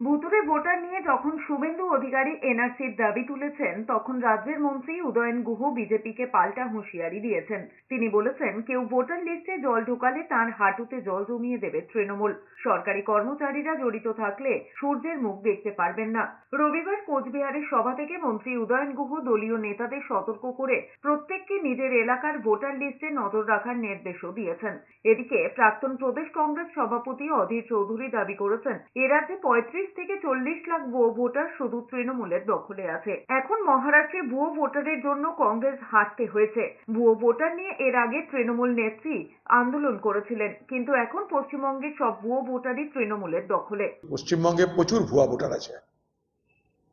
ভুতুরে ভোটার নিয়ে যখন শুভেন্দু অধিকারী এনআরসির দাবি তুলেছেন, তখন রাজ্যের মন্ত্রী উদয়ন গুহ বিজেপিকে পাল্টা হুঁশিয়ারি দিয়েছেন। তিনি বলেছেন, কেউ ভোটার লিস্টে জল ঢোকালে তার হাঁটুতে জল জমিয়ে দেবে তৃণমূল। সরকারি কর্মচারীরা জড়িত থাকলে সূর্যের মুখ দেখতে পারবেন না। রবিবার কোচবিহারের সভা থেকে মন্ত্রী উদয়ন গুহ দলীয় নেতাদের সতর্ক করে প্রত্যেককে নিজের এলাকার ভোটার লিস্টে নজর রাখার নির্দেশও দিয়েছেন। এদিকে প্রাক্তন প্রদেশ কংগ্রেস সভাপতি অধীর চৌধুরী দাবি করেছেন, এ রাজ্যে পঁয়ত্রিশ থেকে চল্লিশ লাখ ভুয়ো ভোটার শুধু তৃণমূলের দখলে আছে। এখন মহারাষ্ট্রে ভুয়ো ভোটারের জন্য কংগ্রেস হারতে হয়েছে। ভুয়ো ভোটার নিয়ে এর আগে তৃণমূল নেত্রী আন্দোলন করেছিলেন, কিন্তু এখন পশ্চিমবঙ্গের সব ভুয়ো ভোটারই তৃণমূলের দখলে। পশ্চিমবঙ্গে প্রচুর ভুয়া ভোটার আছে।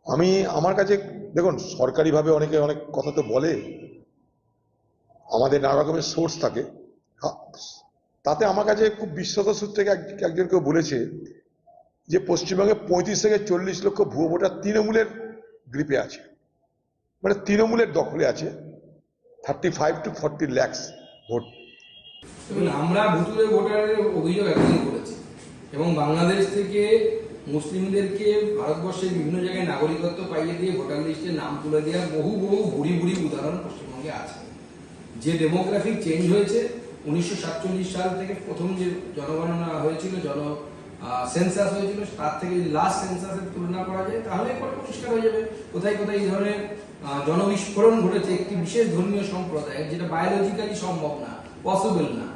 আমি, আমার কাছে, দেখুন, সরকারিভাবে অনেকে অনেক কথা তো বলে, আমাদের নানা রকমের সোর্স থাকে। তাতে আমার কাছে খুব বিশ্বত সূত্রে একজন কেউ বলেছে যে পশ্চিমবঙ্গে পঁয়ত্রিশ থেকে চল্লিশ লক্ষ ভুয়ো ভোটার তৃণমূলের গ্রিপে আছে। মানে তৃণমূলের দখলে আছে। Thirty five to forty lakhs vote আমরা ভুতুরে ভোটারের অভিযোগ একদিন করেছি এবং বাংলাদেশ থেকে মুসলিমদেরকে ভারতবর্ষের বিভিন্ন জায়গায় নাগরিকত্ব পাইয়ে দিয়ে ভোটার লিস্টে নাম তুলে দেওয়ার বহু বহু ভুড়ি ভুড়ি উদাহরণ পশ্চিমবঙ্গে আছে। যে ডেমোগ্রাফিক চেঞ্জ হয়েছে, উনিশশো সাতচল্লিশ সাল থেকে প্রথম যে জনগণনা হয়েছিল, জন সেন্সাস হয়েছিল, তার থেকে যদি লাস্ট সেন্সাসের তুলনা করা যায়, তাহলে পরে পরিষ্কার হয়ে যাবে। কোথায় কোথায় এই ধরনের জনবিস্ফোরণ ঘটেছে, একটি বিশেষ ধর্মীয় সম্প্রদায়ের যেটা বায়োলজিক্যালি সম্ভব না পসিবল না।